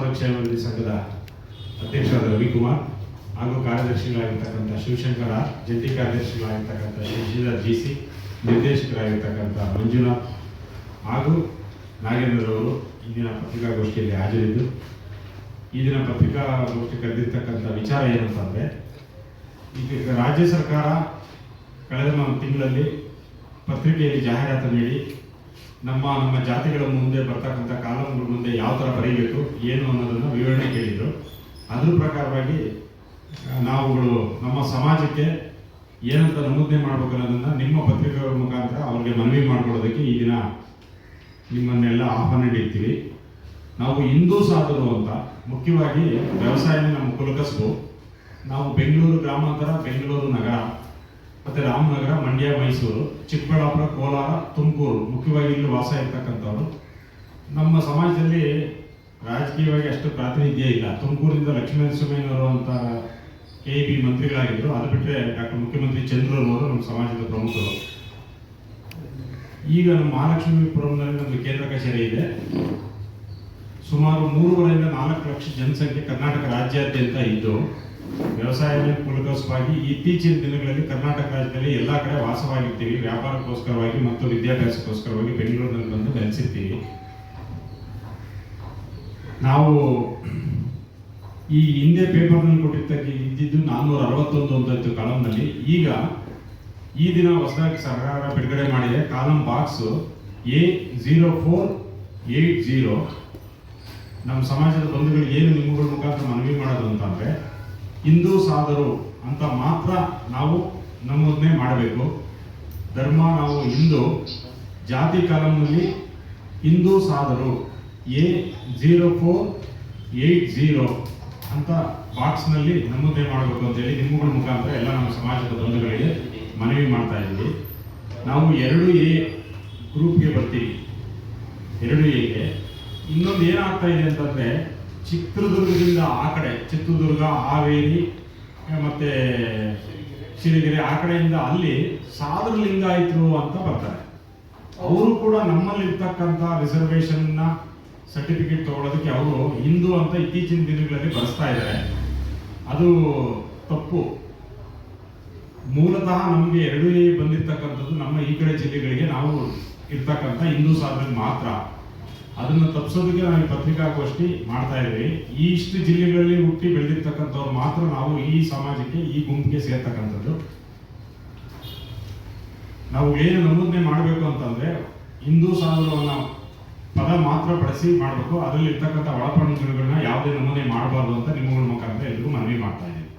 ಸಾಧಕ ಸಂಘದ ಅಧ್ಯಕ್ಷರಾದ ರವಿಕುಮಾರ್ ಹಾಗೂ ಕಾರ್ಯದರ್ಶಿಗಳಾಗಿರ್ತಕ್ಕಂಥ ಶಿವಶಂಕರ, ಜಂಟಿ ಕಾರ್ಯದರ್ಶಿಗಳಾಗಿರ್ತಕ್ಕಂಥ ಶಶಿಧರ್ ಜಿ ಸಿ, ನಿರ್ದೇಶಕರಾಗಿರ್ತಕ್ಕಂಥ ಮಂಜುನಾಥ್ ಹಾಗೂ ನಾಗೇಂದ್ರರವರು ಇಂದಿನ ದಿನ ಪತ್ರಿಕಾಗೋಷ್ಠಿಯಲ್ಲಿ ಹಾಜರಿದ್ದು, ಈ ದಿನ ಪತ್ರಿಕಾಗೋಷ್ಠಿ ಕರೆದಿರ್ತಕ್ಕಂಥ ವಿಚಾರ ಏನಂತಂದರೆ, ಈಗ ರಾಜ್ಯ ಸರ್ಕಾರ ಕಳೆದ ತಿಂಗಳಲ್ಲಿ ಪತ್ರಿಕೆಯಲ್ಲಿ ಜಾಹೀರಾತು ನೀಡಿ ನಮ್ಮ ನಮ್ಮ ಜಾತಿಗಳ ಮುಂದೆ ಬರ್ತಕ್ಕಂಥ ಕಾನೂನುಗಳ ಮುಂದೆ ಯಾವ ಥರ ಬರೀಬೇಕು, ಏನು ಅನ್ನೋದನ್ನು ವಿವರಣೆ ಕೇಳಿದರು. ಅದ್ರ ಪ್ರಕಾರವಾಗಿ ನಾವುಗಳು ನಮ್ಮ ಸಮಾಜಕ್ಕೆ ಏನಂತ ನಮೂದನೆ ಮಾಡಬೇಕು ಅನ್ನೋದನ್ನು ನಿಮ್ಮ ಪತ್ರಿಕೆಗಳ ಮುಖಾಂತರ ಅವ್ರಿಗೆ ಮನವಿ ಮಾಡ್ಕೊಳ್ಳೋದಕ್ಕೆ ಈ ದಿನ ನಿಮ್ಮನ್ನೆಲ್ಲ ಆಹ್ವಾನ ನೀಡ್ತೀವಿ. ನಾವು ಹಿಂದೂ ಸಾಧರು ಅಂತ, ಮುಖ್ಯವಾಗಿ ವ್ಯವಸಾಯನ ನಮ್ಮ ಕುಲಕಸಬು ನಾವು ಬೆಂಗಳೂರು ಗ್ರಾಮಾಂತರ, ಬೆಂಗಳೂರು ನಗರ. ಮತ್ತು ರಾಮನಗರ, ಮಂಡ್ಯ, ಮೈಸೂರು, ಚಿಕ್ಕಬಳ್ಳಾಪುರ, ಕೋಲಾರ, ತುಮಕೂರು ಮುಖ್ಯವಾಗಿ ಇಲ್ಲಿ ವಾಸ ಇರ್ತಕ್ಕಂಥವ್ರು. ನಮ್ಮ ಸಮಾಜದಲ್ಲಿ ರಾಜಕೀಯವಾಗಿ ಅಷ್ಟು ಪ್ರಾತಿನಿಧ್ಯ ಇಲ್ಲ. ತುಮಕೂರಿನಿಂದ ಲಕ್ಷ್ಮೀನರಸಿಂಹಯ್ಯನವರು ಅಂತ ಕೆ ಬಿ ಮಂತ್ರಿಗಳಾಗಿದ್ದರು ಅದು ಬಿಟ್ಟರೆ ಡಾಕ್ಟರ್ ಮುಖ್ಯಮಂತ್ರಿ ಚಂದ್ರರವರು ನಮ್ಮ ಸಮಾಜದ ಪ್ರಮುಖರು. ಈಗ ನಮ್ಮ ಮಹಾಲಕ್ಷ್ಮೀಪುರಂನಲ್ಲಿ ನಮ್ಮ ಕೇಂದ್ರ ಕಚೇರಿ ಇದೆ. ಸುಮಾರು ಮೂರುವರೆಯಿಂದ ನಾಲ್ಕು ಲಕ್ಷ ಜನಸಂಖ್ಯೆ ಕರ್ನಾಟಕ ರಾಜ್ಯಾದ್ಯಂತ ಇದ್ದು ವ್ಯವಸಾಯದ ಮೂಲಕವಾಗಿ ಇತ್ತೀಚಿನ ದಿನಗಳಲ್ಲಿ ಕರ್ನಾಟಕ ರಾಜ್ಯದಲ್ಲಿ ಎಲ್ಲ ಕಡೆ ವಾಸವಾಗಿರ್ತೀವಿ. ವ್ಯಾಪಾರಕ್ಕೋಸ್ಕರವಾಗಿ ಮತ್ತು ವಿದ್ಯಾಭ್ಯಾಸಕ್ಕೋಸ್ಕರವಾಗಿ ಬೆಂಗಳೂರಿನಲ್ಲಿ ಬಂದು ನೆಲೆಸಿರ್ತೀವಿ. ನಾವು ಈ ಹಿಂದೆ ಪೇಪರ್ನಲ್ಲಿ ಕೊಟ್ಟಿರ್ತಕ್ಕ ಇದ್ದಿದ್ದು ನಾನ್ನೂರ ಅರವತ್ತೊಂದು ಇತ್ತು ಕಾಲಂನಲ್ಲಿ ಈಗ ಈ ದಿನ ಹೊಸದಾಗಿ ಸರ್ಕಾರ ಬಿಡುಗಡೆ ಮಾಡಿದೆ. Column box A zero four eight zero. ನಮ್ಮ ಸಮಾಜದ ಬಂಧುಗಳು ಏನು ನಿಮ್ಮಗಳ ಮುಖಾಂತರ ಮನವಿ ಮಾಡೋದು ಅಂತಂದ್ರೆ ಹಿಂದೂ ಸಾಧರು ಅಂತ ಮಾತ್ರ ನಾವು ನಮ್ಮದನ್ನೇ ಮಾಡಬೇಕು. ಧರ್ಮ ನಾವು ಹಿಂದೂ, ಜಾತಿ ಕಾಲಂನಲ್ಲಿ Hindu ಸಾಧರು, A zero four eight zero ಅಂತ ಬಾಕ್ಸ್ನಲ್ಲಿ ನಮ್ಮದೇ ಮಾಡಬೇಕು ಅಂತೇಳಿ ನಿಮ್ಮಗಳ ಮುಖಾಂತರ ಎಲ್ಲ ನಮ್ಮ ಸಮಾಜದ ಬಂಧುಗಳಿಗೆ ಮನವಿ ಮಾಡ್ತಾ ಇದ್ದೀವಿ. ನಾವು ಎರಡು ಎ ಗ್ರೂಪ್ಗೆ ಬರ್ತೀವಿ. ಎರಡು ಎಗೆ ಇನ್ನೊಂದು ಏನಾಗ್ತಾ ಇದೆ ಅಂತಂದ್ರೆ ಚಿತ್ರದುರ್ಗದಿಂದ ಆ ಕಡೆ, ಚಿತ್ರದುರ್ಗ, ಹಾವೇರಿ, ಮತ್ತೆ ಸಿರಿಗೆರೆ, ಆ ಕಡೆಯಿಂದ ಅಲ್ಲಿ ಸಾಧು ಲಿಂಗಾಯಿತರು ಅಂತ ಬರ್ತಾರೆ. ಅವರು ಕೂಡ ನಮ್ಮಲ್ಲಿ ರಿಸರ್ವೇಷನ್ನ ಸರ್ಟಿಫಿಕೇಟ್ ತಗೊಳ್ಳೋದಕ್ಕೆ ಅವರು ಹಿಂದೂ ಅಂತ ಇತ್ತೀಚಿನ ದಿನಗಳಲ್ಲಿ ಬಳಸ್ತಾ ಇದ್ದಾರೆ. ಅದು ತಪ್ಪು. ಮೂಲತಃ ನಮಗೆ ಎರಡೂ ಬಂದಿರ್ತಕ್ಕಂಥದ್ದು ನಮ್ಮ ಈ ಕಡೆ ಜಿಲ್ಲೆಗಳಿಗೆ ನಾವು ಇರ್ತಕ್ಕಂಥ ಹಿಂದೂ ಸಾಧನೆ ಮಾತ್ರ. ಅದನ್ನು ತಪ್ಪಿಸೋದಕ್ಕೆ ನಾವು ಪತ್ರಿಕಾಗೋಷ್ಠಿ ಮಾಡ್ತಾ ಇದ್ದೀವಿ ಈ ಇಷ್ಟು ಜಿಲ್ಲೆಗಳಲ್ಲಿ ಹುಟ್ಟಿ ಬೆಳೆದಿರ್ತಕ್ಕಂಥವ್ರು ಮಾತ್ರ ನಾವು ಈ ಸಮಾಜಕ್ಕೆ, ಈ ಗುಂಪಿಗೆ ಸೇರ್ತಕ್ಕಂಥದ್ದು. ನಾವು ಏನು ನಮೂದನೆ ಮಾಡಬೇಕು ಅಂತಂದ್ರೆ, ಹಿಂದೂ ಸಾಧನವನ್ನು ಪದ ಮಾತ್ರ ಬಳಸಿ ಮಾಡಬೇಕು. ಅದರಲ್ಲಿ ಇರ್ತಕ್ಕಂಥ ಒಳಪಣಗಳನ್ನ ಯಾವುದೇ ನಮೂನೆ ಮಾಡಬಾರ್ದು ಅಂತ ನಿಮ್ಮಗಳ ಮುಖಾಂತರ ಎಲ್ರಿಗೂ ಮನವಿ ಮಾಡ್ತಾ ಇದ್ದೀನಿ.